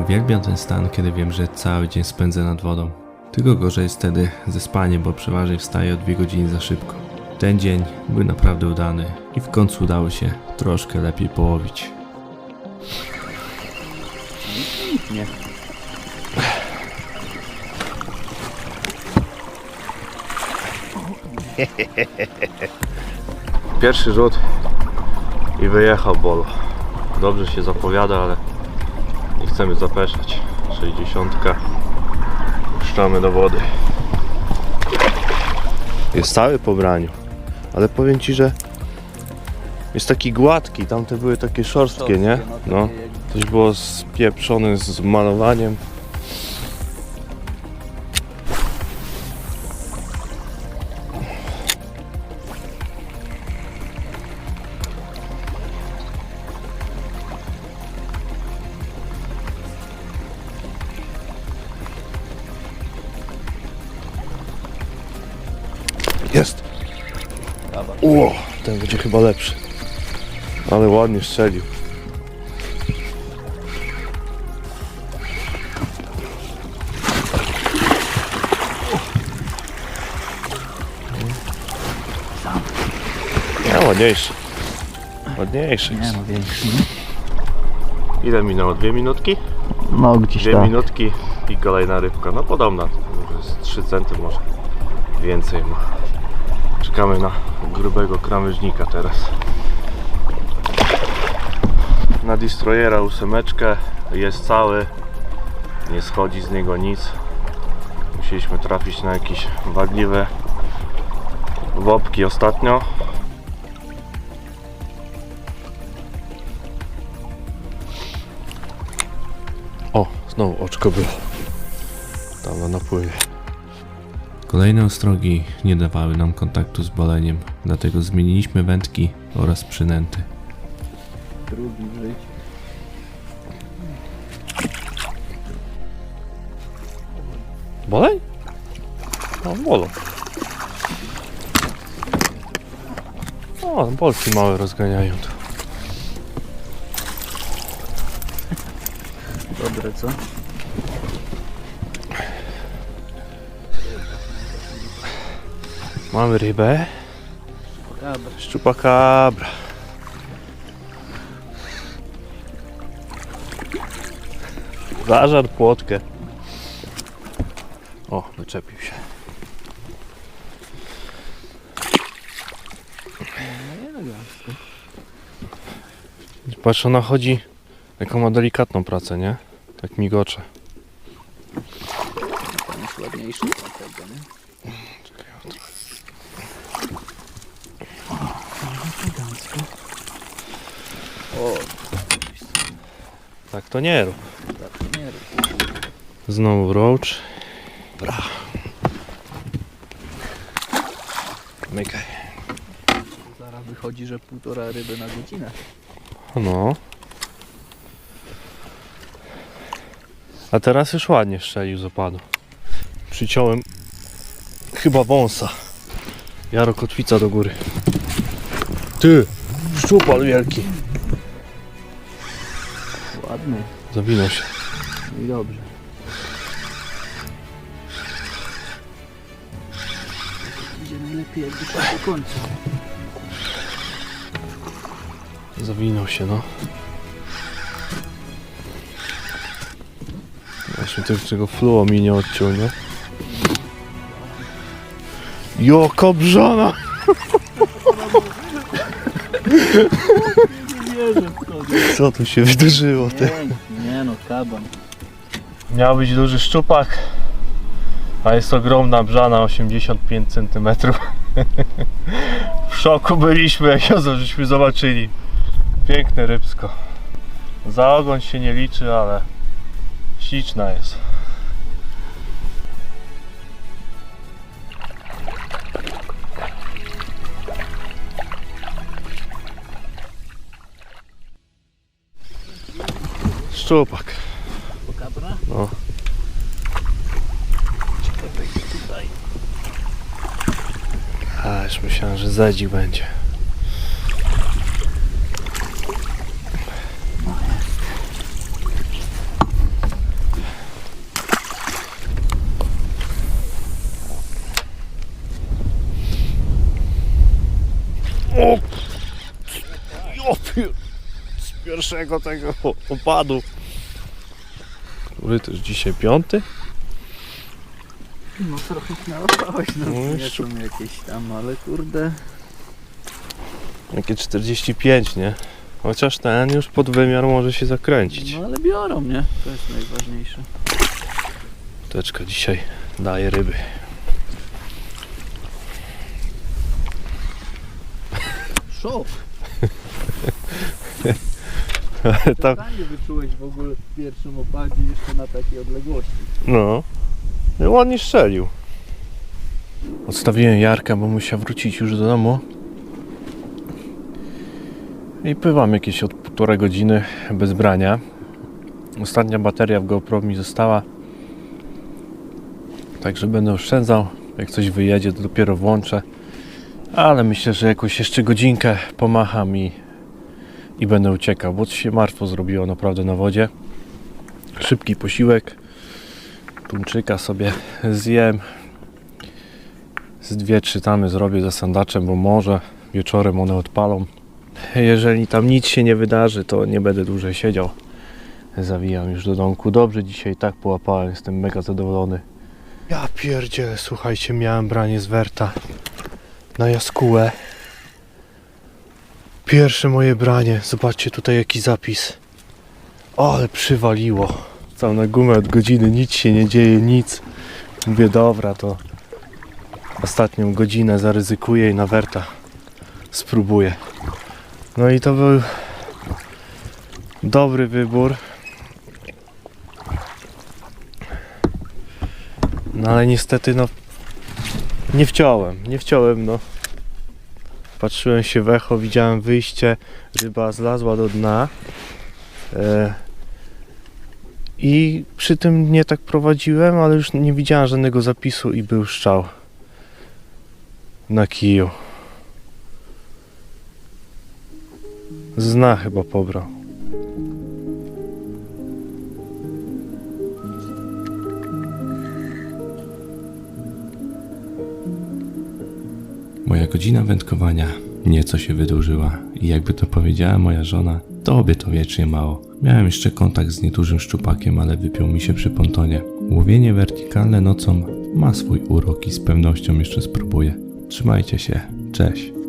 Uwielbiam ten stan, kiedy wiem, że cały dzień spędzę nad wodą. Tylko gorzej jest wtedy ze spaniem, bo przeważnie wstaję o dwie godziny za szybko. Ten dzień był naprawdę udany i w końcu udało się troszkę lepiej połowić. Nie. Pierwszy rzut i wyjechał Bolo. Dobrze się zapowiada, ale chcemy zapeszać. 60. Puszczamy do wody. Jest cały po braniu, ale powiem Ci, że jest taki gładki. Tamte były takie szorstkie, nie? No. Coś było spieprzone z malowaniem. Ło, ten będzie chyba lepszy. Ale ładnie strzelił. Nie, ładniejszy. Ładniejszy. Nie no większy. Ile minęło? Dwie minutki? No gdzieś Dwie tak. minutki i kolejna rybka. No podobna. Może z 3 centy może więcej ma. Czekamy na grubego krawężnika teraz. Na destroyera ósemeczkę jest cały. Nie schodzi z niego nic. Musieliśmy trafić na jakieś wadliwe wopki ostatnio. O, znowu oczko było. Tam na napływie. Kolejne ostrogi nie dawały nam kontaktu z boleniem, dlatego zmieniliśmy wędki oraz przynęty. Drugi w życiu. Bolej? No, bolą. O, bolki małe rozganiają tu. Dobre co? Mamy rybę. Dobra. Szczupakabra. Zażar płotkę. O, wyczepił się. Patrz, ona chodzi, jaką ma delikatną pracę, nie? Tak migocze. Ten jest ładniejszy od tego, nie? Elegancko. O, Tak to nie rób. tak nie rób. Znowu roach. Bra. Mykaj. Zaraz wychodzi, że półtora ryby na godzinę. No. A teraz już ładnie strzelił z opadu. Przyciąłem chyba wąsa. Jaro kotwica do góry. Ty! Szczupal wielki. Ładny. Zawinął się. No i dobrze. Będzie najlepiej jakby tak do końca. Zawinął się, no. Właśnie tylko czego fluo mi nie odciął, nie? Joko brzona! Nie wierzę w to. Co tu się wydarzyło, ty? Nie, nie no, kaban. Miał być duży szczupak, a jest ogromna brzana 85 cm. w szoku byliśmy, jak ją żeśmy zobaczyli. Piękne rybsko. Za ogon się nie liczy, ale śliczna jest. szczupak. Pokabra? No. Czekaj, tutaj. A, już myślałem, że zedzik będzie. O! Z pierwszego tego opadu. Który to jest dzisiaj piąty? No trochę nałapałeś, no No jeszcze- są jakieś tam, ale kurde. Jakie 45, nie? Chociaż ten już pod wymiar może się zakręcić. No ale biorą, nie? To jest najważniejsze. Teczka dzisiaj daje ryby. Szok! Tam, wyczułeś w ogóle w pierwszym opadzie jeszcze na takiej odległości. no. No, Ładnie strzelił. Odstawiłem Jarka, bo musiał wrócić już do domu. I pływam jakieś od półtorej godziny bez brania. Ostatnia bateria w GoPro mi została. Także będę oszczędzał. Jak coś wyjedzie, to dopiero włączę. Ale myślę, że jakoś jeszcze godzinkę pomacham i, i będę uciekał, bo się martwo zrobiło naprawdę na wodzie. Szybki posiłek. Tuńczyka sobie zjem. Z dwie, trzy tamy zrobię za sandaczem, bo może wieczorem one odpalą. Jeżeli tam nic się nie wydarzy, to nie będę dłużej siedział. Zawijam już do domku. Dobrze dzisiaj tak połapałem, jestem mega zadowolony. Ja pierdzielę, słuchajcie, miałem branie z Werta na jaskółę. Pierwsze moje branie. Zobaczcie tutaj jaki zapis. Ale przywaliło. Cał na gumę od godziny, nic się nie dzieje, nic. Mówię, dobra, to ostatnią godzinę zaryzykuję i na Werta spróbuję. No i to był dobry wybór. No ale niestety no nie wciąłem, nie wciąłem no. Patrzyłem się w echo, widziałem wyjście, ryba zlazła do dna. E, I przy tym nie tak prowadziłem, ale już nie widziałem żadnego zapisu i był szczał na kiju. Zna chyba pobrał. Godzina wędkowania nieco się wydłużyła i jakby to powiedziała moja żona, tobie to wiecznie mało. Miałem jeszcze kontakt z niedużym szczupakiem, ale wypiął mi się przy pontonie. Łowienie wertykalne nocą ma swój urok i z pewnością jeszcze spróbuję. Trzymajcie się, cześć.